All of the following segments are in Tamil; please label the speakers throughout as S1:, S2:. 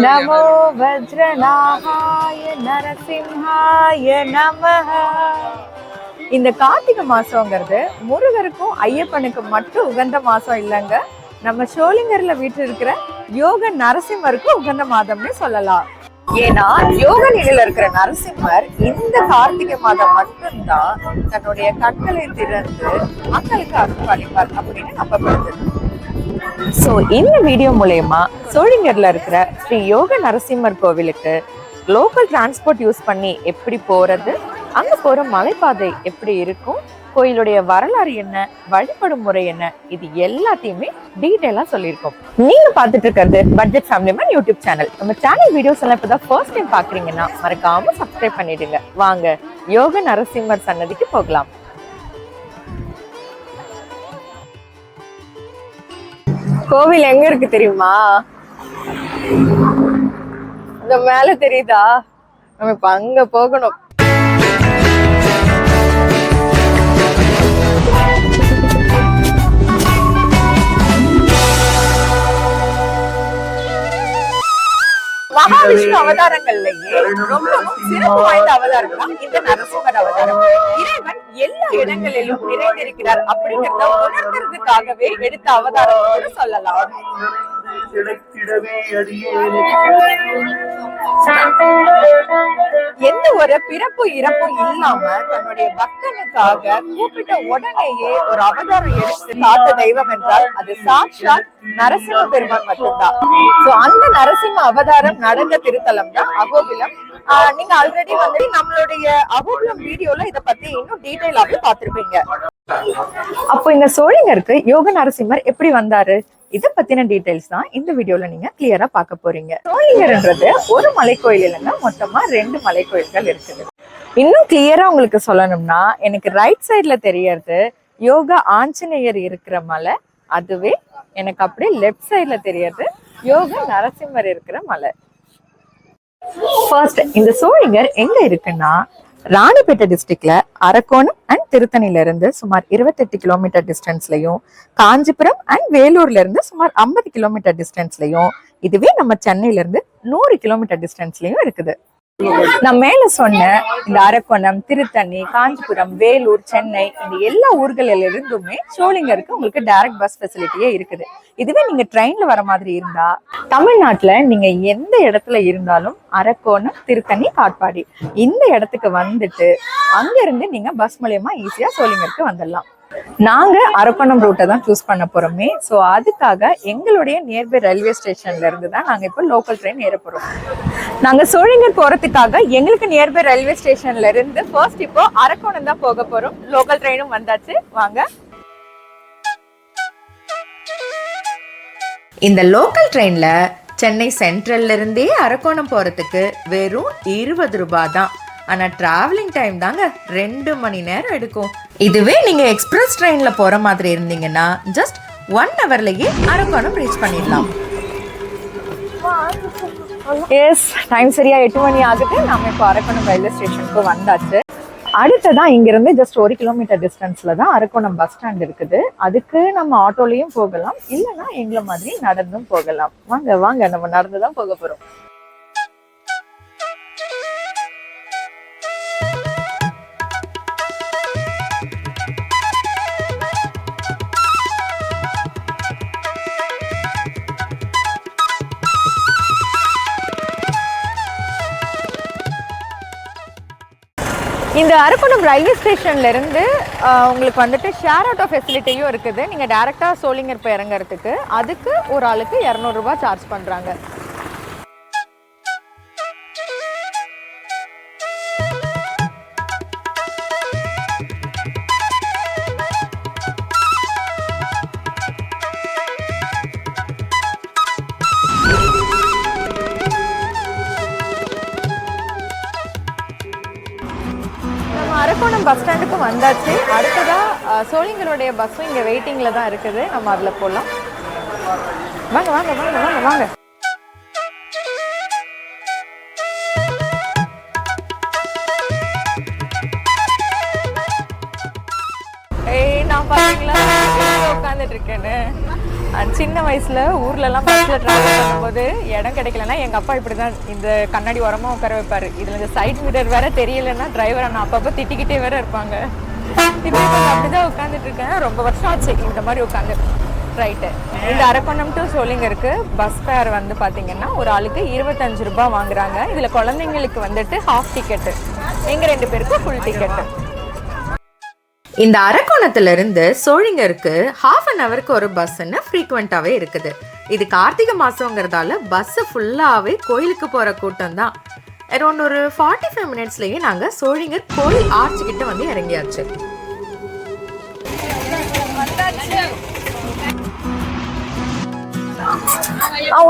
S1: நமோ வஜ்ரநாகாய நரசிம்ஹாய நமஹ. இந்த கார்த்திகை மாசங்கிறது முருகருக்கும் ஐயப்பனுக்கும் மட்டும் உகந்த மாசம் இல்லைங்க. நம்ம சோளிங்கர்ல வீட்டு இருக்கிற யோக நரசிம்மருக்கும் உகந்த மாதம்னு சொல்லலாம். ஏன்னா யோக நிலையில இருக்கிற நரசிம்மர் இந்த கார்த்திகை மாதம் மட்டும்தான் தன்னுடைய கண்களை திறந்து மக்களுக்கு அருள் அளிப்பார் அப்படின்னு நம்பப்படுது ஸோ இந்த வீடியோ மூலயமா சோழிங்கரில் இருக்கிற ஸ்ரீ யோக நரசிம்மர் கோவிலுக்கு லோக்கல் டிரான்ஸ்போர்ட் யூஸ் பண்ணி எப்படி போகிறது அங்கே போகிற மலைப்பாதை எப்படி இருக்கும் கோயிலுடைய வரலாறு என்ன வழிபடும் முறை என்ன இது எல்லாத்தையுமே டீட்டெயிலாக சொல்லியிருக்கோம். நீங்க பார்த்துட்டு இருக்கிறது budget family man YouTube channel நம்ம சேனல் வீடியோஸ் எல்லாம் இப்பதான் ஃபர்ஸ்ட் டைம் பார்க்குறீங்கன்னா மறக்காம சப்ஸ்கிரைப் பண்ணிடுங்க. வாங்க யோக நரசிம்மர் சன்னதிக்கு போகலாம். கோவில் எங்க இருக்கு தெரியுமா? இந்த மேல தெரியுதா? நம்ம இப்ப அங்க போகணும். மகாவிஷ்ணு அவதாரங்கள்லயே ரொம்பவும் சிறப்பு வாய்ந்த அவதாரம் தான் இந்த நரசிம்மர் அவதாரம். இறைவன் எல்லா இடங்களிலும் நிறைந்திருக்கிறார் அப்படிங்கறத உணர்த்துறதுக்காகவே எடுத்த அவதாரம் சொல்லலாம். எந்த ஒரு பிறப்பு இறப்பும் இல்லாம தன்னுடைய பக்தனுக்காக கூப்பிட்ட உடனேயே ஒரு அவதாரம் எடுத்து காத்த தெய்வம் என்றால் அது சாட்சாத் நரசிம்ம பெருமான் மட்டும்தான். சோ அந்த நரசிம்ம அவதாரம் நடந்த திருத்தலம் தான் அகோபிலம். நீங்க ஆல்ரெடி வந்து நம்மளுடைய அகோபிலம் வீடியோல இத பத்தி இன்னும் டீடைலாவே பார்த்திருப்பீங்க. அப்போ இந்த சோழிங்கருக்கு யோக நரசிம்மர் எப்படி வந்தாரு? இதை பத்தின டீடைல்ஸ் தான் இந்த வீடியோல நீங்க கிளியரா பார்க்க போறீங்க. சோழிங்கர்ன்றது ஒரு மலைக்கோயில் இல்லைன்னா மொத்தமா ரெண்டு மலைக்கோயில்கள் இருக்குது. இன்னும் கிளியரா உங்களுக்கு சொல்லணும்னா எனக்கு ரைட் சைட்ல தெரியறது யோகா ஆஞ்சநேயர் இருக்கிற மலை. அதுவே எனக்கு அப்படியே லெஃப்ட் சைட்ல தெரியறது யோகா நரசிம்மர் இருக்கிற மலை. ஃபர்ஸ்ட் இந்த சோழிங்கர் எங்க இருக்குன்னா ராணிப்பேட்டை டிஸ்ட்ரிக்ட்ல அரக்கோணம் அண்ட் திருத்தணில இருந்து சுமார் இருபத்தெட்டு கிலோமீட்டர் டிஸ்டன்ஸ்லயும் காஞ்சிபுரம் அண்ட் வேலூர்ல இருந்து சுமார் ஐம்பது கிலோமீட்டர் டிஸ்டன்ஸ்லயும் இதுவே நம்ம சென்னையில இருந்து நூறு கிலோமீட்டர் டிஸ்டன்ஸ்லயும் இருக்குது. நான் மேல சொன்ன இந்த அரக்கோணம் திருத்தணி காஞ்சிபுரம் வேலூர் சென்னை இந்த எல்லா ஊர்களில இருந்துமே சோளிங்கருக்கு உங்களுக்கு டைரக்ட் பஸ் ஃபெசிலிட்டியே இருக்குது. இதுவே நீங்க ட்ரெயின்ல வர மாதிரி இருந்தா தமிழ்நாட்டுல நீங்க எந்த இடத்துல இருந்தாலும் அரக்கோணம் திருத்தணி காட்பாடி இந்த இடத்துக்கு வந்துட்டு அங்க இருந்து நீங்க பஸ் மூலியமா ஈஸியா சோளிங்கருக்கு வந்துடலாம். நாங்கள் அரக்கோணம் ரூட்டை தான் சூஸ் பண்ண போகிறோமே ஸோ அதுக்காக எங்களுடைய நியர்பை ரயில்வே ஸ்டேஷன்ல இருந்து தான் நாங்கள் இப்போ லோக்கல் ட்ரெயின் ஏற போகிறோம் நாங்கள் சோழிங்கர் போகிறதுக்காக எங்களுக்கு நியர்பை ரயில்வே ஸ்டேஷன்ல இருந்து ஃபர்ஸ்ட் இப்போ அரக்கோணம் தான் போக போகிறோம் லோக்கல் ட்ரெயினும் வந்தாச்சு. வாங்க. இந்த லோக்கல் ட்ரெயின்ல சென்னை சென்ட்ரல்ல இருந்தே அரக்கோணம் போறதுக்கு வெறும் இருபது ரூபாய் தான். ஆனா டிராவலிங் டைம் தாங்க ரெண்டு மணி நேரம் எடுக்கும். இதுவே நீங்க எக்ஸ்பிரஸ் ட்ரெயின்ல போற மாதிரி இருந்தீங்கன்னா ஜஸ்ட் ஒன் ஹவர்லயே அரக்கோணம் ரீச் பண்ணிடலாம். எஸ் டைம் சரியா எட்டு மணி ஆகுது. நாம இப்போ அரக்கோணம் ரயில்வே ஸ்டேஷனுக்கு வந்தாச்சு. அடுத்ததான் இங்கிருந்து ஜஸ்ட் ஒரு கிலோமீட்டர் டிஸ்டன்ஸ்ல தான் அரக்கோணம் பஸ் ஸ்டாண்ட் இருக்குது. அதுக்கு நம்ம ஆட்டோலையும் போகலாம். இல்லைன்னா எங்களை மாதிரி நடந்தும் போகலாம். வாங்க வாங்க நம்ம நடந்து தான் போக போறோம். இந்த அரக்கோணம் ரயில்வே ஸ்டேஷன்ல இருந்து உங்களுக்கு வந்துட்டு ஷேர் ஆட்டோ ஃபெசிலிட்டியும் இருக்குது. நீங்க டைரக்டா சோளிங்கர் போய் இறங்குறதுக்கு அதுக்கு ஒரு ஆளுக்கு இரநூறுபா சார்ஜ் பண்றாங்க. அஹ், பஸ்ஸும் இங்கே வெயிட்டிங்கில் தான் இருக்குது. நம்ம அதில் போகலாம் வாங்க வாங்க வாங்க வாங்க வாங்க. ஏய் நான் பாத்தீங்களா? உட்காந்துட்டு இருக்கேன்னு. சின்ன வயசுல ஊர்ல எல்லாம் பஸ்ல டிராவல் பண்ணும்போது இடம் கிடைக்கலன்னா எங்க அப்பா இப்படிதான் இந்த கண்ணாடி ஓரமா உட்கார வைப்பாரு. இதுல இந்த சைட் மீட்டர் வேற தெரியலன்னா டிரைவர் நான் அப்பப்போ திட்டிக்கிட்டே வேற இருப்பாங்க. இப்போ இப்போ அப்படிதான் உட்காந்துட்டு இருக்கேன் ரொம்ப வருஷம் ஆச்சு இந்த மாதிரி உட்காந்து ரைட்டு இந்த அரக்கோணம் டு சோளிங்கருக்கு பஸ் ஃபேர் வந்து பார்த்தீங்கன்னா ஒரு ஆளுக்கு இருபத்தஞ்சு ரூபாய் வாங்குறாங்க. இதில் குழந்தைங்களுக்கு வந்துட்டு ஹாஃப் டிக்கெட்டு எங்கள் ரெண்டு பேருக்கு ஃபுல் டிக்கெட்டு இந்த அரக்கோணத்திலிருந்து சோழிங்கருக்கு ஹாஃப் அன் ஹவருக்கு ஒரு பஸ்ன்னு ஃப்ரீக்வெண்ட்டாகவே இருக்குது. இது கார்த்திகை மாதங்கிறதால பஸ்ஸு ஃபுல்லாகவே கோயிலுக்கு போகிற கூட்டம் தான். அரௌண்ட் ஒரு ஃபார்ட்டி ஃபைவ் மினிட்ஸ்லேயே நாங்கள் சோழிங்கர் கோயில் ஆர்ச் கிட்ட வந்து இறங்கியாச்சு.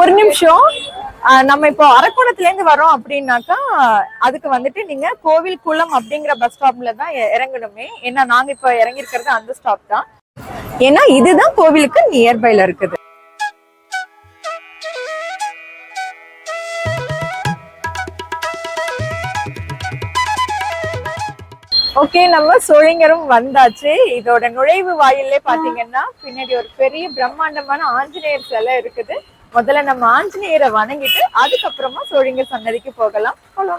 S1: ஒரு நிமிஷம். நம்ம இப்போ அரக்கோணத்துல இருந்து வரோம் அப்படின்னாக்கா அதுக்கு வந்துட்டு நீங்க கோவில் குளம் அப்படிங்கிற பஸ் ஸ்டாப்ல தான் இறங்கணுமே. ஏன்னா நாங்க இப்போ இறங்கியிருக்கிறது அந்த ஸ்டாப் தான். ஏன்னா இதுதான் கோவிலுக்கு நியர்பைல இருக்குது. ஓகே நம்ம சோழிங்கரும் வந்தாச்சு. இதோட நுழைவு வாயிலே பாத்தீங்கன்னா பின்னாடி ஒரு பெரிய பிரம்மாண்டமான ஆஞ்சநேயர் சிலை இருக்குது. முதல்ல நம்ம ஆஞ்சநேயரை வணங்கிட்டு அதுக்கப்புறமா சோழிங்கர் சன்னதிக்கு போகலாம். Follow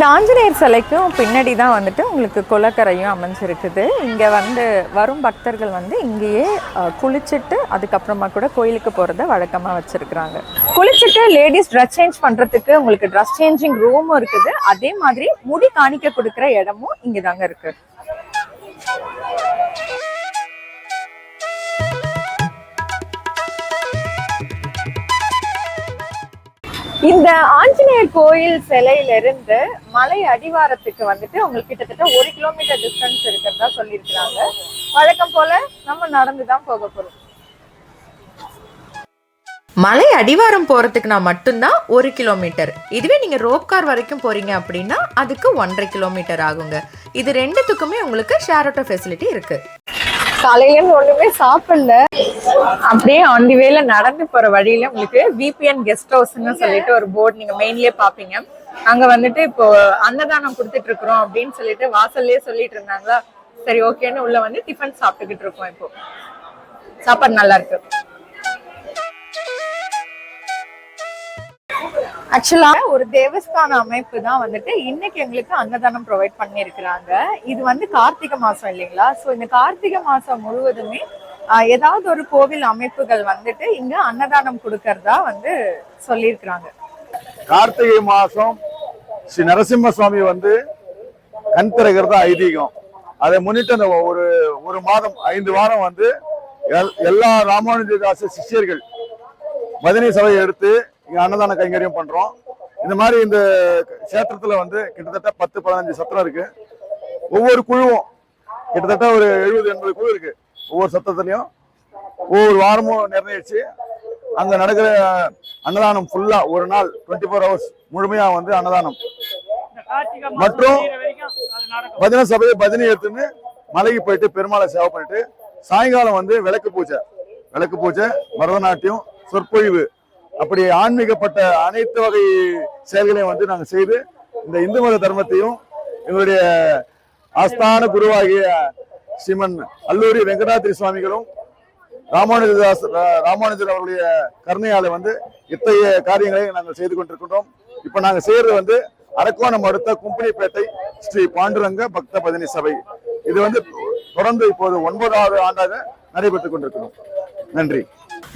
S1: இந்த ஆஞ்சநேயர் சிலைக்கும் பின்னாடி தான் வந்துட்டு உங்களுக்கு குளக்கரையும் அமைஞ்சிருக்குது. இங்கே வந்து வரும் பக்தர்கள் வந்து இங்கேயே குளிச்சுட்டு அதுக்கப்புறமா கூட கோயிலுக்கு போகிறத வழக்கமாக வச்சுருக்குறாங்க. குளிச்சுட்டு லேடிஸ் ட்ரெஸ் சேஞ்ச் பண்ணுறதுக்கு உங்களுக்கு ட்ரெஸ் சேஞ்சிங் ரூமும் இருக்குது. அதே மாதிரி முடி காணிக்க கொடுக்குற இடமும் இங்கே தாங்க இருக்குது இந்த ஆஞ்சநேயர் கோயில் சிலையில இருந்து மலை அடிவாரத்துக்கு வந்துட்டு உங்களுக்கு கிட்டத்தட்ட ஒரு கிலோமீட்டர் டிஸ்டன்ஸ் இருக்கிறதா சொல்லியிருக்கிறாங்க. வழக்கம் போல நம்ம நடந்து தான் போக போறோம். மலை அடிவாரம் போறதுக்கு நான் மட்டும்தான் ஒரு கிலோமீட்டர் இதுவே நீங்க ரோப் கார் வரைக்கும் போறீங்க அப்படின்னா அதுக்கு ஒன்றரை கிலோமீட்டர் ஆகுங்க. இது ரெண்டுத்துக்குமே உங்களுக்கு ஷேர் ஆட்டோ ஃபெசிலிட்டி இருக்கு. காலையிலன்னு ஒண்ணுமே சாப்பிடல. அப்படியே ஆன் தி வேல நடந்து போற வழியில உங்களுக்கு விபிஎன் கெஸ்ட் ஹவுஸ்ன்னு சொல்லிட்டு ஒரு போர்டு நீங்க மெயின்லயே பாப்பீங்க அங்க வந்துட்டு இப்போ அன்னதானம் கொடுத்துட்டு இருக்கிறோம் அப்படின்னு சொல்லிட்டு வாசல்லயே சொல்லிட்டு இருந்தாங்களா? சரி ஓகேன்னு உள்ள வந்து டிஃபன் சாப்பிட்டுக்கிட்டு இருக்கோம் இப்போ. சாப்பாடு நல்லா இருக்கு. ஆக்சுவலா ஒரு தேவஸ்தான அமைப்பு தான் வந்துட்டு. இன்னைக்கு எங்களுக்கு அன்னதானம் ப்ரொவைட் பண்ணியிருக்கிறாங்க. இது வந்து கார்த்திகை மாசம் இல்லைங்களா? ஸோ இந்த கார்த்திகை மாசம் முழுவதுமே ஏதாவது ஒரு கோவில் அமைப்புகள் வந்துட்டு இங்க அன்னதானம் கொடுக்கறதா வந்து சொல்லியிருக்கிறாங்க.
S2: கார்த்திகை மாசம் ஸ்ரீ நரசிம்ம சுவாமி வந்து கண் திறக்கிறது ஐதீகம். அதை முன்னிட்டு அந்த ஒரு ஒரு மாதம் ஐந்து வாரம் வந்து எல்- எல்லா ராமானுஜதாச சிஷ்யர்கள் மதினை சபையை எடுத்து இங்கே அன்னதான கைங்கரியம் பண்ணுறோம் இந்த மாதிரி இந்த கஷேத்திரத்துல வந்து கிட்டத்தட்ட பத்து பதினஞ்சு சத்திரம் இருக்கு. ஒவ்வொரு குழுவும் கிட்டத்தட்ட ஒரு எழுபது எண்பது குழு இருக்கு. ஒவ்வொரு சத்திரத்துலையும் ஒவ்வொரு வாரமும் நிர்ணயிச்சு அங்கே நடக்கிற அன்னதானம் ஃபுல்லாக ஒரு நாள் டுவெண்ட்டி ஃபோர் ஹவர்ஸ் முழுமையாக வந்து அன்னதானம். மற்றும் பஜனை சபையை பஜனை எடுத்துன்னு மலைக்கு போயிட்டு பெருமாளை சேவை பண்ணிட்டு சாயங்காலம் வந்து விளக்கு பூஜை. விளக்கு பூஜை பரதநாட்டியம் சொற்பொழிவு. அப்படி ஆன்மீகப்பட்ட அனைத்து வகை செயல்களையும் வந்து நாங்க செய்து இந்த இந்து மத தர்மத்தையும் எங்களுடைய ஆஸ்தான குருவாகிய ஸ்ரீமன் அல்லூரி வெங்கடாத்திரி சுவாமிகளும் ராமானுஜதாஸ் ராமானுஜர் அவருடைய கருணையால வந்து இத்தகைய காரியங்களை நாங்கள் செய்து கொண்டிருக்கின்றோம். இப்ப நாங்க செய்யறது வந்து அரக்கோணம் அடுத்த கும்பனிப்பேட்டை ஸ்ரீ பாண்டுரங்க பக்த பதினி சபை. இது வந்து தொடர்ந்து இப்போது ஒன்பதாவது ஆண்டாக நடைபெற்றுக் கொண்டிருக்கிறோம். நன்றி.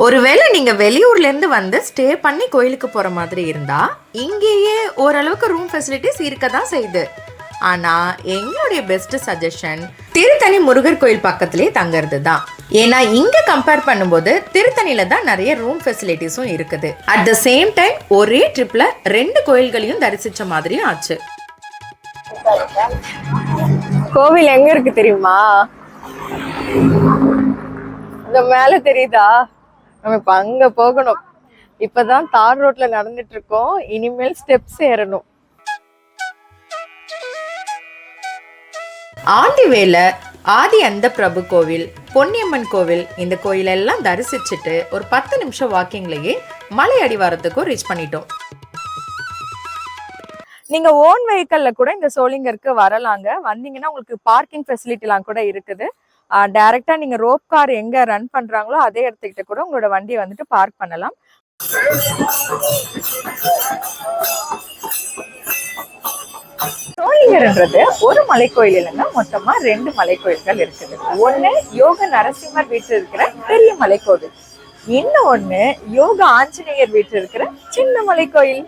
S1: ஒருவேளை நீங்க வெளியூர்ல இருந்து வந்து ஸ்டே பண்ணி கோயிலுக்கு போற மாதிரி இருந்தா இங்கேயே ஓரளவுக்கு ரூம் ஃபெசிலிட்டிஸ் இருக்க தான் செய்யுது. ஆனா எங்களுடைய பெஸ்ட் சஜஷன் திருத்தணி முருகர் கோயில் பக்கத்திலே தங்குறது தான் ஏன்னா இங்க கம்பேர் பண்ணும்போது திருத்தணியில தான் நிறைய ரூம் ஃபெசிலிட்டிஸும் இருக்குது. அட் த சேம் டைம் ஒரே ட்ரிப்ல ரெண்டு கோயில்களையும் தரிசிச்ச மாதிரியும் ஆச்சு. கோவில் எங்க இருக்கு தெரியுமா? இந்த மேல தெரியுதா? நம்ம இப்ப அங்க போகணும். இப்பதான் தார் ரோட்ல நடந்துட்டு இருக்கோம் இனிமேல் ஸ்டெப்ஸ் ஏறணும். ஆண்டிவேல ஆதி அந்த பிரபு கோவில் பொன்னியம்மன் கோவில் இந்த கோயிலெல்லாம் தரிசிச்சுட்டு ஒரு பத்து நிமிஷம் வாக்கிங்லயே மலை அடிவாரத்துக்கும் ரீச் பண்ணிட்டோம். நீங்க ஓன் வெஹிக்கல்ல கூட இந்த சோளிங்கருக்கு வரலாங்க. வந்தீங்கன்னா உங்களுக்கு பார்க்கிங் ஃபெசிலிட்டிலாம் கூட இருக்குது. டைரக்டா நீங்க ரோப் கார் எங்க ரன் பண்றாங்களோ அதே இடத்துக்கிட்ட கூட உங்களோட வண்டியை வந்துட்டு பார்க் பண்ணலாம். சோளிங்கர்ன்றது ஒரு மலைக்கோயில் இல்லைன்னா மொத்தமா ரெண்டு மலைக்கோயில்கள் இருக்குது. ஒண்ணு யோக நரசிம்மர் வீட்டில் இருக்கிற பெரிய மலைக்கோவில். இன்னும் ஒண்ணு யோக ஆஞ்சநேயர் வீட்டில் இருக்கிற சின்ன மலைக்கோயில்.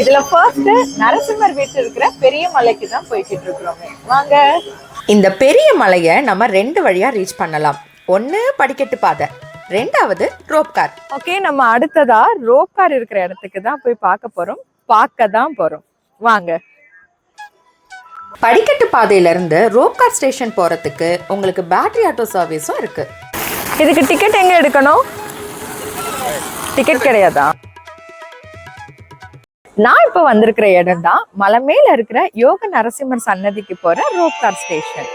S1: இதுல ஃபர்ஸ்ட் நரசிம்மர் வீட்டில் இருக்கிற பெரிய மலைக்கு தான் போய்கிட்டு இருக்கிறோமே. வாங்க. இந்த பெரிய மலையை நம்ம ரெண்டு வழியா ரீச் பண்ணலாம். ஒன்னு படிக்கட்டு பாதை ரெண்டாவது ரோப் கார் ஓகே நம்ம அடுத்ததா ரோப் கார் இருக்கிற இடத்துக்கு தான் போய் பார்க்க போறோம். பார்க்க தான் போறோம். வாங்க. படிக்கட்டு பாதையில இருந்து ரோப் கார் ஸ்டேஷன் போறதுக்கு உங்களுக்கு பேட்டரி ஆட்டோ சர்வீஸும் இருக்கு. இதுக்கு டிக்கெட் எங்க எடுக்கணும்? டிக்கெட் கிடையாதா? நான் இப்போ வந்திருக்கிற இடம் தான் மலை மேல இருக்கிற யோக நரசிம்மர் சன்னதிக்கு போகிற ரோப் கார் ஸ்டேஷன்.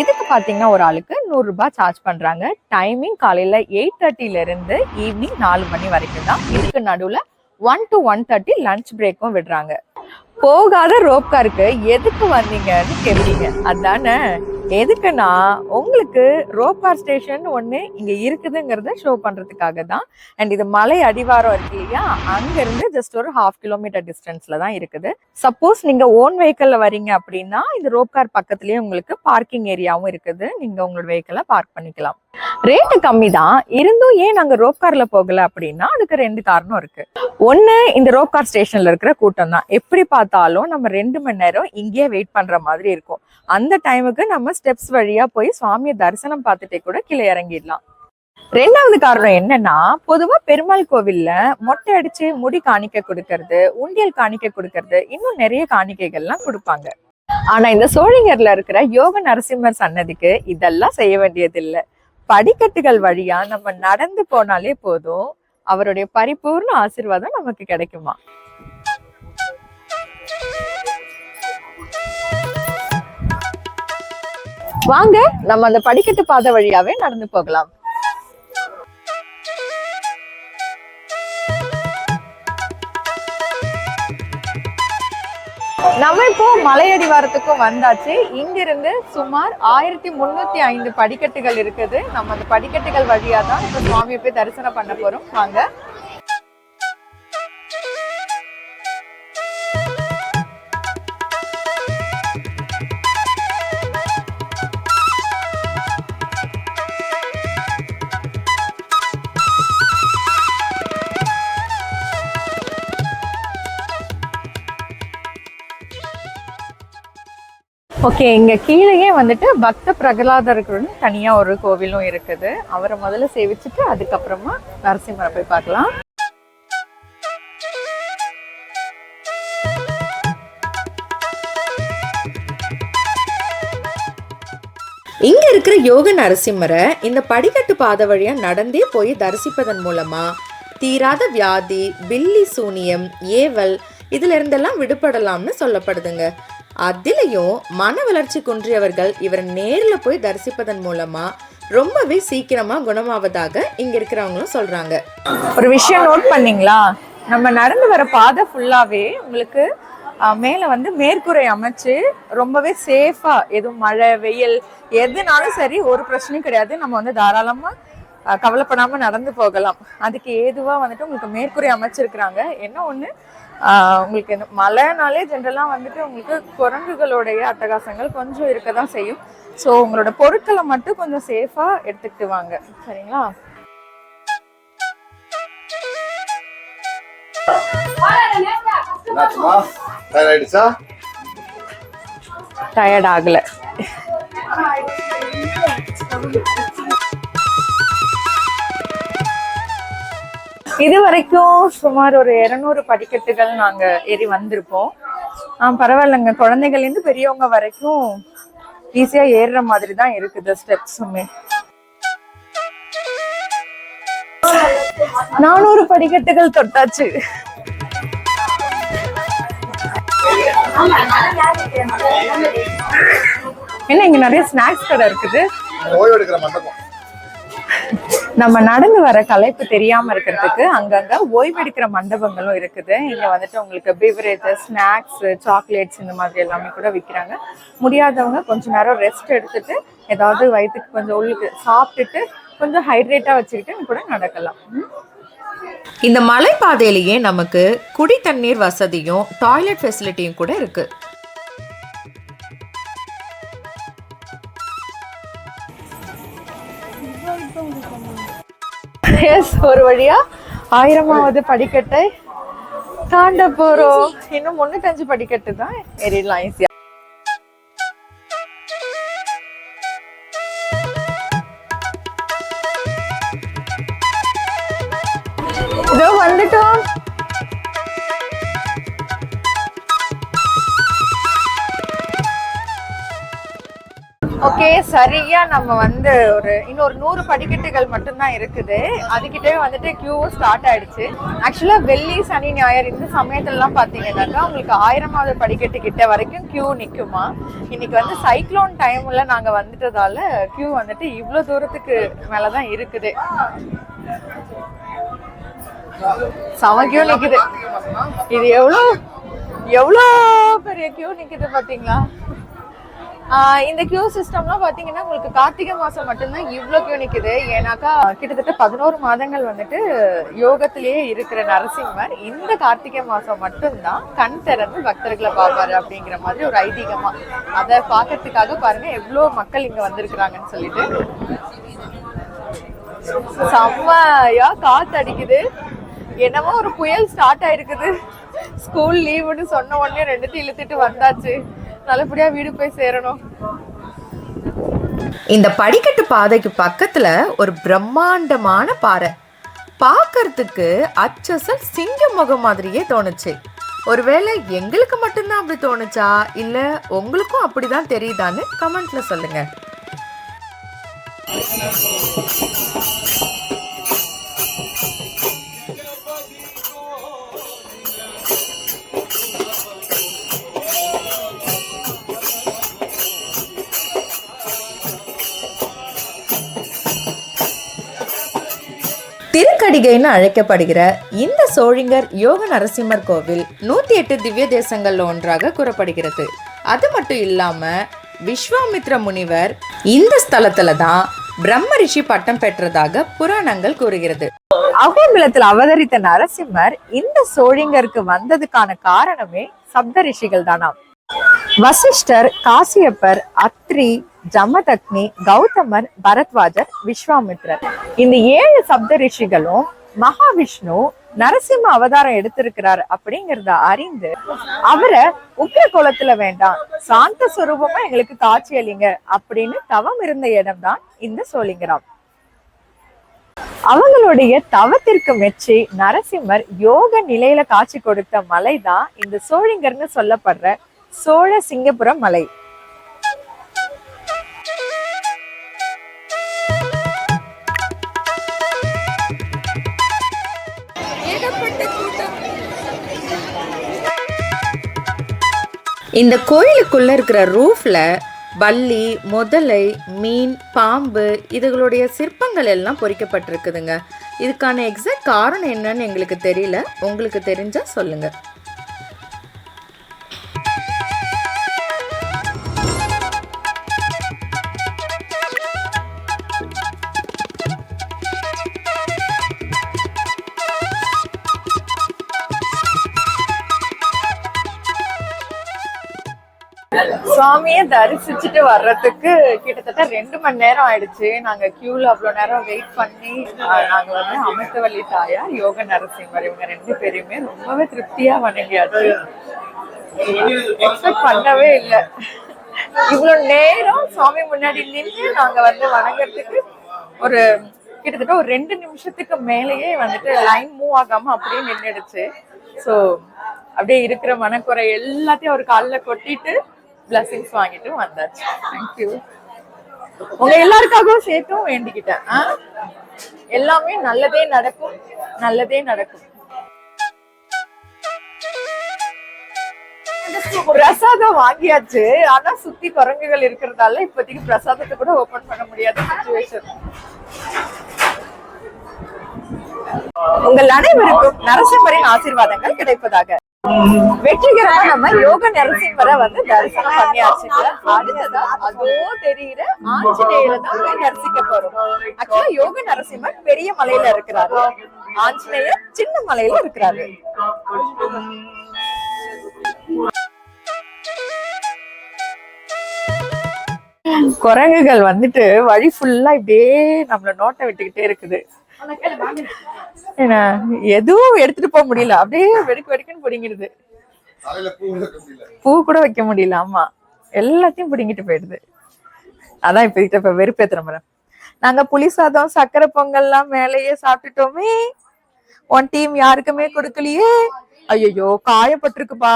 S1: இதுக்கு பார்த்தீங்கன்னா ஒரு ஆளுக்கு நூறுரூபா சார்ஜ் பண்ணுறாங்க டைமிங் காலையில் எயிட் தேர்ட்டிலேருந்து ஈவினிங் நாலு மணி வரைக்கும் தான் இதுக்கு நடுவில் one to one thirty lunch பிரேக்கும் விடுறாங்க. போகாத ரோப் காருக்கு எதுக்கு வந்தீங்கன்னு கேட்பீங்க அதானே? எதுக்குன்னா உங்களுக்கு ரோப் கார் ஸ்டேஷன் ஒன்று இங்கே இருக்குதுங்கிறத ஷோ பண்ணுறதுக்காக தான் அண்ட் இது மலை அடிவாரம் இருக்கு இல்லையா? அங்கேருந்து ஜஸ்ட் ஒரு ஹாஃப் கிலோமீட்டர் டிஸ்டன்ஸில் தான் இருக்குது. சப்போஸ் நீங்கள் ஓன் வெஹிக்கிளில் வரீங்க அப்படின்னா இந்த ரோப் கார் பக்கத்துலேயே உங்களுக்கு பார்க்கிங் ஏரியாவும் இருக்குது. நீங்கள் உங்களோட வெஹிக்கிளை பார்க் பண்ணிக்கலாம். ரேட்டு கம்மி தான் இருந்தும் ஏன் நாங்கள் ரோப் காரில் போகல அப்படின்னா அதுக்கு ரெண்டு காரணம் இருக்கு. ஒன்று இந்த ரோப் கார் ஸ்டேஷனில் இருக்கிற கூட்டம் தான் எப்படி பார்த்தாலும் நம்ம ரெண்டு மணி நேரம் இங்கேயே வெயிட் பண்ணுற மாதிரி இருக்கும். அந்த டைமுக்கு நம்ம ஸ்டெப்ஸ் வழியா போய் சுவாமியை தரிசனம் பார்த்துட்டே கூட கீழே இறங்கிடலாம். ரெண்டாவது காரணம் என்னன்னா பொதுவா பெருமாள் கோவில்ல மொட்டை அடிச்சு முடி காணிக்க கொடுக்கறது உண்டியல் காணிக்க கொடுக்கறது இன்னும் நிறைய காணிக்கைகள்லாம் கொடுப்பாங்க. ஆனா இந்த சோழிங்கர்ல இருக்கிற யோக நரசிம்மர் சன்னதிக்கு இதெல்லாம் செய்ய வேண்டியதில்லை. படிக்கட்டுகள் வழியா நம்ம நடந்து போனாலே போதும் அவருடைய பரிபூர்ண ஆசிர்வாதம் நமக்கு கிடைக்குமா? வாங்க நம்ம அந்த படிக்கட்டு பாதை வழியாவே நடந்து போகலாம். நம்ம இப்போ மலையடிவாரத்துக்கும் வந்தாச்சு. இங்கிருந்து சுமார் ஆயிரத்தி முன்னூத்தி ஐந்து படிக்கட்டுகள் இருக்குது. நம்ம அந்த படிக்கட்டுகள் வழியா தான் இப்ப சுவாமியை போய் தரிசனம் பண்ண போறோம். வாங்க. ஓகே இங்க கீழேயே வந்துட்டு பக்த பிரகலாதருக்குன்னு தனியா ஒரு கோவிலும் இருக்குது. அவரை முதல்ல சேவிச்சுட்டு அதுக்கப்புறமா நரசிம்மரை போய் பார்க்கலாம். இங்க இருக்கிற யோக நரசிம்மரை இந்த படிக்கட்டு பாதை வழியா நடந்தே போய் தரிசிப்பதன் மூலமா தீராத வியாதி பில்லி சூனியம் ஏவல் இதுல இருந்தெல்லாம் விடுபடலாம்னு சொல்லப்படுதுங்க. அதிலையும் மன வளர்ச்சி குன்றியவர்கள் இவரை நேரில் போய் தரிசிப்பதன் மூலமா ரொம்பவே சீக்கிரமா குணமாவதாக இங்க இருக்கிறவங்களும் சொல்றாங்க. ஒரு விஷயம் நோட் பண்ணீங்களா? நம்ம நடந்து வர பாதை ஃபுல்லாவே உங்களுக்கு மேலே மேல வந்து மேற்கூரை அமைச்சு ரொம்பவே சேஃபா எதுவும் மழை வெயில் எதுனாலும் சரி ஒரு பிரச்சனையும் கிடையாது. நம்ம வந்து தாராளமா அஹ், கவலைப்படாம நடந்து போகலாம். அதுக்கு ஏதுவா வந்துட்டு உங்களுக்கு மேற்கூரை அமைச்சிருக்கிறாங்க. என்ன ஒண்ணு? ஆஹ் உங்களுக்கு மழைனாலே ஜென்ரலாக வந்துட்டு உங்களுக்கு குரங்குகளுடைய அட்டகாசங்கள் கொஞ்சம் இருக்க தான் செய்யும். ஸோ உங்களோட பொருட்களை மட்டும் கொஞ்சம் சேஃபாக எடுத்துக்கிட்டு வாங்க. சரிங்களா?
S2: டயர்ட்
S1: ஆகல. இது வரைக்கும் சுமார் ஒரு இருநூறு படிக்கட்டுகள் நாங்க ஏறி வந்திருப்போம். ஆ பரவாயில்லைங்க. குழந்தைகள்லேருந்து பெரியவங்க வரைக்கும் ஈஸியா ஏறுற மாதிரி தான் இருக்குது ஸ்டெப்ஸுமே. நானூறு படிக்கட்டுகள் தொட்டாச்சு. என்ன இங்க நிறைய ஸ்நாக்ஸ் கடை இருக்குது?
S2: ஓய்வு எடுக்கிற மண்டபம்.
S1: நம்ம நடந்து வர கலைப்பு தெரியாம இருக்கிறதுக்கு அங்கங்க ஓய்வெடுக்கிற மண்டபங்களும் இருக்குது. இங்க வந்துட்டு உங்களுக்கு பிவரேஜஸ் ஸ்நாக்ஸ் சாக்லேட்ஸ் இந்த மாதிரி எல்லாமே கூட விற்கிறாங்க முடியாதவங்க கொஞ்ச நேரம் ரெஸ்ட் எடுத்துட்டு ஏதாவது வயிற்றுக்கு கொஞ்சம் உள்ளுக்கு சாப்பிட்டுட்டு கொஞ்சம் ஹைட்ரேட்டா வச்சுக்கிட்டு கூட நடக்கலாம்.
S3: இந்த மலைப்பாதையிலேயே நமக்கு குடி தண்ணீர் வசதியும் டாய்லெட் ஃபெசிலிட்டியும் கூட இருக்குது
S1: எஸ் ஒரு வழியா ஆயிரமாவது படிக்கட்டை தாண்ட போறோம். இன்னும் முன்னூத்தஞ்சு படிக்கட்டு தான் ஏறிடலாம் ஈஸியா சரியா நம்ம வந்து ஒரு இன்னொரு நூறு படிக்கட்டுகள் மட்டும்தான் இருக்குது. அதுக்கிட்டே வந்துட்டு கியூவும் ஸ்டார்ட் ஆயிடுச்சு. ஆக்சுவலா வெள்ளி சனி ஞாயிறு இந்த சமயத்துலலாம் பாத்தீங்கன்னாக்கா உங்களுக்கு ஆயிரமாவது படிக்கட்டு கிட்ட வரைக்கும் கியூ நிக்குமா? இன்னைக்கு வந்து சைக்ளோன் டைம்ல நாங்க வந்துட்டதால கியூ வந்துட்டு இவ்வளவு தூரத்துக்கு மேலதான் இருக்குது. சமக்கியும் நிக்குது. இது எவ்வளவு எவ்வளோ பெரிய கியூ நிக்குது பாத்தீங்களா? இந்த கியூ சிஸ்டம்லாம் பார்த்தீங்கன்னா உங்களுக்கு கார்த்திகை மாதம் மட்டும்தான் இவ்வளோ கியூ நிற்குது ஏன்னாக்கா கிட்டத்தட்ட பதினோரு மாதங்கள் வந்துட்டு யோகத்திலேயே இருக்கிற நரசிம்மர் இந்த கார்த்திகை மாதம் மட்டும்தான் கண் திறந்து பக்தர்களை பார்ப்பாரு அப்படிங்கிற மாதிரி ஒரு ஐதீகமாக அதை பார்க்கறதுக்காக பாருங்கள் எவ்வளோ மக்கள் இங்கே வந்திருக்கிறாங்கன்னு சொல்லிட்டு. செம்மையா காத்து அடிக்குது என்னமோ ஒரு புயல் ஸ்டார்ட் ஆயிருக்குது. ஸ்கூல் லீவுன்னு சொன்ன உடனே ரெண்டுத்தையும் இழுத்துட்டு வந்தாச்சு. நல்லபடியா வீடு போய் சேரணும்.
S3: இந்த படிக்கட்டு பாதைக்கு பக்கத்துல ஒரு பிரம்மாண்டமான பாறை. பார்க்கறதுக்கு அச்சசல் சிங்க முகம் மாதிரியே தோணுச்சு. ஒருவேளை எங்களுக்கு மட்டும்தான் அப்படி தோணுச்சா? இல்ல உங்களுக்கும் அப்படிதான் தெரியுதான்னு கமெண்ட்ல சொல்லுங்க. மூக்கடிகைன்னு அழைக்கப்படுகிற இந்த சோழிங்கர் யோக நரசிம்மர் கோவில் நூத்தி எட்டு திவ்ய தேசங்கள்ல ஒன்றாக கூறப்படுகிறது. அது மட்டும் இல்லாம விஸ்வாமித்ர முனிவர் இந்த ஸ்தலத்துல தான் பிரம்ம ரிஷி பட்டம் பெற்றதாக புராணங்கள் கூறுகிறது.
S1: அகோபிலத்தில் அவதரித்த நரசிம்மர் இந்த சோழிங்கருக்கு வந்ததுக்கான காரணமே சப்த ரிஷிகள் தானாம் வசிஷ்டர் காசியப்பர் அத்ரி ஜமதக்னி கௌதமர் பரத்வாஜர் விஸ்வாமித்ரர். இந்த ஏழு சப்த ரிஷிகளும் மகாவிஷ்ணு நரசிம்ம அவதாரம் எடுத்திருக்கிறார் அப்படிங்கறத அறிந்து அவரை உக்கிர கோலத்துல வேண்டாம் சாந்த சுரூபமா எங்களுக்கு காட்சி அளிங்க அப்படின்னு தவம் இருந்த இடம்தான் இந்த சோழிங்கராம். அவங்களுடைய தவத்திற்கு மெச்சி நரசிம்மர் யோக நிலையில காட்சி கொடுத்த மலை தான் இந்த சோழிங்கர்னு சொல்லப்படுற சோழ சிங்கப்புரம் மலை.
S3: இந்த கோயிலுக்குள்ள இருக்கிற ரூஃப்ல வள்ளி முதலை மீன் பாம்பு இதுகளுடைய சிற்பங்கள் எல்லாம் பொறிக்கப்பட்டிருக்குதுங்க. இதுக்கான எக்ஸாக்ட் காரணம் என்னன்னு எங்களுக்கு தெரியல. உங்களுக்கு தெரிஞ்சா
S1: சொல்லுங்கள் தரிசிச்சுட்டு வர்றதுக்கு கிட்டத்தட்ட ரெண்டு மணி நேரம் ஆயிடுச்சு. நாங்க கியூல அவ்வளவு நேரம் வெயிட் பண்ணி நாங்க வந்து அமிர்தவள்ளி தாயார் யோக நரசிம்மர் இவங்க ரெண்டு பேரையுமே ரொம்பவே திருப்தியா வணங்கியாச்சு எக்ஸ்பெக்ட் பண்ணவே இல்லை. இவ்வளவு நேரம் சுவாமி முன்னாடி நின்று நாங்க வந்து வணங்குறதுக்கு ஒரு கிட்டத்தட்ட ஒரு ரெண்டு நிமிஷத்துக்கு மேலேயே வந்துட்டு லைன் மூவ் ஆகாம அப்படியே நின்றுடுச்சு ஸோ அப்படியே இருக்கிற மனக்குறை எல்லாத்தையும் ஒரு காலில் கொட்டிட்டு பிளஸிங்ஸ் வாங்கிட்டு வந்தாச்சு. தேங்க்யூ உங்க எல்லாருக்காகவும் சேர்த்தும் வேண்டிக்கிட்டேன்? எல்லாமே நல்லதே நடக்கும் நல்லதே நடக்கும். பிரசாதம் வாங்கியாச்சு. ஆனா சுத்தி குரங்குகள் இருக்கிறதால இப்போதைக்கு பிரசாதத்தை கூட ஓபன் பண்ண முடியாத சுச்சுவேஷன் உங்கள் அனைவருக்கும் நரசிம்மரின் ஆசீர்வாதங்கள் கிடைப்பதாக. வெற்றிகரமா நம்ம யோக நரசிம்மரை வந்து தரிசனம் பண்ணியாச்சுங்க. அடுத்ததா அதோ தெரியுற ஆஞ்சநேயரை தான் போய் தரிசிக்க போறோம். ஆக்சுவலா யோக நரசிம்மர் பெரிய மலையில இருக்கிறாரு. ஆஞ்சநேயர் சின்ன மலையில இருக்கிறாரு. குரங்குகள் வந்துட்டு வழி ஃபுல்லா இப்படியே நம்மள நோட்டை விட்டுக்கிட்டே இருக்குது. என்ன எதுவும் எடுத்துட்டு போக முடியல. அப்படியே வெடுக்கு வெடுக்குன்னு பிடிங்கிடுது. பூ கூட வைக்க முடியல. ஆமா. எல்லாத்தையும் பிடிங்கிட்டு போயிடுது. அதான் இப்ப இப்ப வெறுப்பேத்துற முறை நாங்க புளி சாதம் சக்கரை பொங்கல்லாம் மேலேயே சாப்பிட்டுட்டோமே. ஒன் டீம் யாருக்குமே கொடுக்கலையே. ஐயோ காயப்பட்டிருக்குப்பா.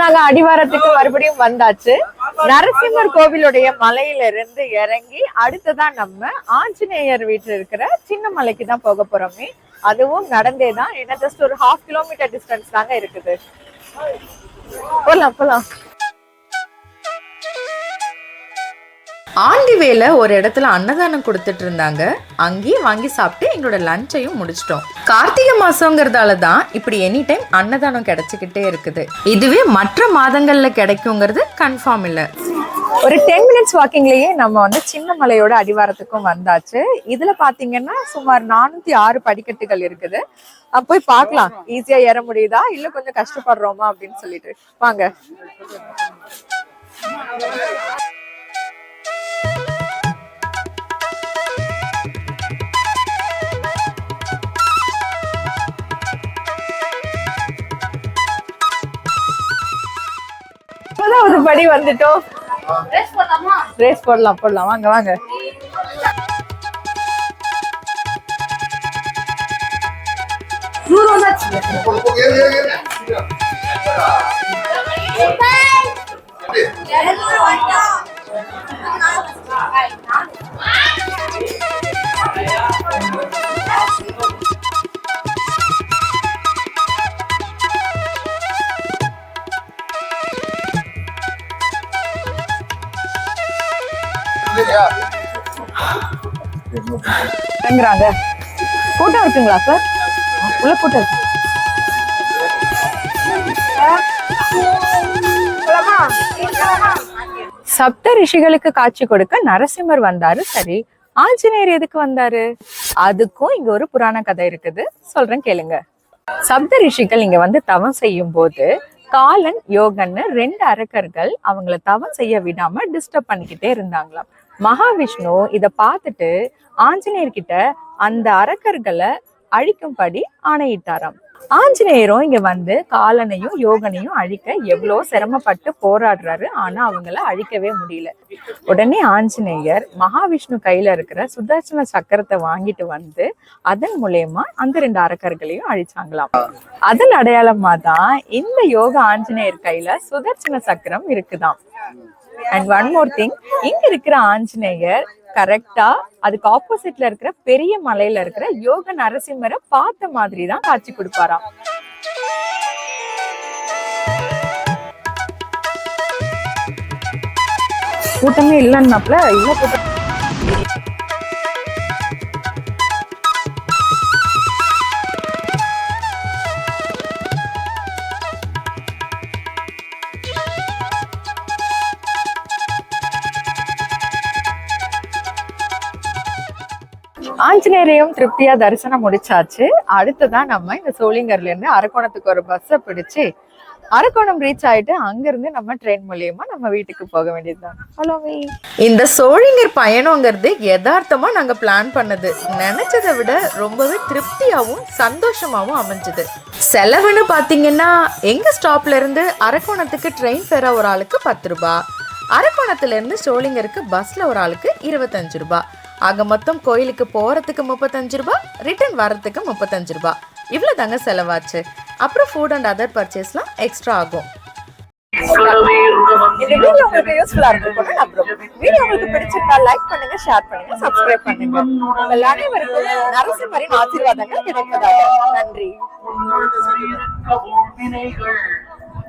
S1: நாங்க அடிவாரத்துக்கு மறுபடியும் வந்தாச்சு. நரசிம்மர் கோவிலுடைய மலையில இருந்து இறங்கி அடுத்ததான் நம்ம ஆஞ்சநேயர் வீட்டுல இருக்கிற சின்ன மலைக்கு தான் போக போறோமே. அதுவும் நடந்தே தான். ஏன்னா ஜஸ்ட் ஒரு ஹாஃப் கிலோமீட்டர் டிஸ்டன்ஸ் தாங்க இருக்குது. போலாம் போலாம்.
S3: ஆண்டிவேல ஒரு இடத்துல அன்னதானம் கொடுத்துட்டு இருந்தாங்க. அங்கேயே வாங்கி சாப்பிட்டு எங்களோட லஞ்சையும் முடிச்சிட்டோம். கார்த்திகை மாசங்கிறதால தான் இப்படி எனி டைம் அன்னதானம் கிடைச்சிக்கிட்டே இருக்குது. இதுவே மற்ற மாதங்கள்ல கிடைக்குங்கிறது கன்ஃபார்ம் இல்ல.
S1: ஒரு டென் மினிட்ஸ் வாக்கிங்லயே நம்ம வந்து சின்ன மலையோட அடிவாரத்துக்கும் வந்தாச்சு. இதுல பாத்தீங்கன்னா சுமார் நானூத்தி ஆறு படிக்கட்டுகள் இருக்குது. போய் பார்க்கலாம். ஈஸியா ஏற முடியுதா? இல்ல கொஞ்சம் கஷ்டப்படுறோமா அப்படின்னு சொல்லிட்டு. வாங்க. படி வந்துட்டோம். ரேஸ் போடலாம்? போடலாம் வாங்க வாங்க. தங்குறாங்க. கூட்டம் இருக்குங்களா சார் உள்ள கூட்டம் இருக்கு. சப்த ரிஷிகளுக்கு காட்சி கொடுக்க நரசிம்மர் வந்தாரு. சரி ஆஞ்சநேயர் எதுக்கு வந்தாரு? அதுக்கும் இங்க ஒரு புராண கதை இருக்குது. சொல்றேன் கேளுங்க. சப்த ரிஷிகள் இங்க வந்து தவம் செய்யும் போது காலன் யோகன்னு ரெண்டு அரக்கர்கள் அவங்கள தவம் செய்ய விடாம டிஸ்டர்ப் பண்ணிக்கிட்டே இருந்தாங்களாம். மகாவிஷ்ணு இதை பார்த்துட்டு ஆஞ்சநேயர் கிட்ட அந்த அரக்கர்களை அழிக்கும்படி ஆணையிட்டாராம். ஆஞ்சநேயரும் இங்க வந்து காலனையும் யோகனையும் அழிக்க எவ்வளோ சிரமப்பட்டு போராடுறாரு ஆனா அவங்கள அழிக்கவே முடியல. உடனே ஆஞ்சநேயர் மகாவிஷ்ணு கையில இருக்கிற சுதர்சன சக்கரத்தை வாங்கிட்டு வந்து அதன் மூலயமா அந்த ரெண்டு அரக்கர்களையும் அழிச்சாங்களாம். அதன் அடையாளமா தான் இந்த யோக ஆஞ்சநேயர் கையில சுதர்சன சக்கரம் இருக்குதாம். அண்ட் ஒன் மோர் திங் இங்க இருக்கிற ஆஞ்சநேயர் கரெக்டா அதுக்கு ஆப்போசிட்ல இருக்கிற பெரிய மலையில இருக்கிற யோக நரசிம்மரை பார்த்த மாதிரி தான் காட்சி கொடுப்பாராம். கூட்டமே இல்லைன்னாப்ல இல்ல கூட்டம் ஆஞ்சநேயரையும் திருப்தியா தரிசனம் முடிச்சாச்சு. அடுத்ததான் நம்ம இந்த சோளிங்கர்ல இருந்து அரக்கோணத்துக்கு ஒரு பஸ்ஸை பிடிச்சு அரக்கோணம் ரீச் ஆயிட்டு அங்கிருந்து நம்ம ட்ரெயின் மூலியமா நம்ம வீட்டுக்கு போக வேண்டியதுதான். ஹலோ மீ
S3: இந்த சோழிங்கர் பயணங்கிறது யதார்த்தமா நாங்க பிளான் பண்ணது. நினைச்சதை விட ரொம்பவே திருப்தியாவும் சந்தோஷமாவும் அமைஞ்சது. செலவுன்னு பாத்தீங்கன்னா எங்க ஸ்டாப்ல இருந்து அரக்கோணத்துக்கு ட்ரெயின் பெற ஒரு ஆளுக்கு பத்து ரூபாய் அரக்கோணத்துல இருந்து சோழிங்கருக்கு பஸ்ல ஒரு ஆளுக்கு இருபத்தஞ்சு ரூபாய் ஆக மொத்தம் கோயிலுக்கு போறதுக்கு முப்பத்தஞ்சு ரூபா ரிட்டர்ன் வர்றதுக்கு முப்பத்தஞ்சு ரூபாய் இவ்வளோ தாங்க செலவாச்சு. அப்புறம் ஃபுட் அண்ட் அதர் பர்ச்சேஸ்லாம் எக்ஸ்ட்ரா ஆகும்.
S1: இந்த வீடியோ உங்களுக்கு யூஸ்ஃபுல்லா இருக்கும் நம்புறோம். வீடியோ உங்களுக்கு பிடிச்சிருந்தா லைக் பண்ணுங்க ஷேர் பண்ணுங்க சப்ஸ்கிரைப் பண்ணுங்க. உங்கள் அனைவருக்கும் நரசிம்மரின் ஆசீர்வாதங்கள் கிடைப்பதாக. நன்றி.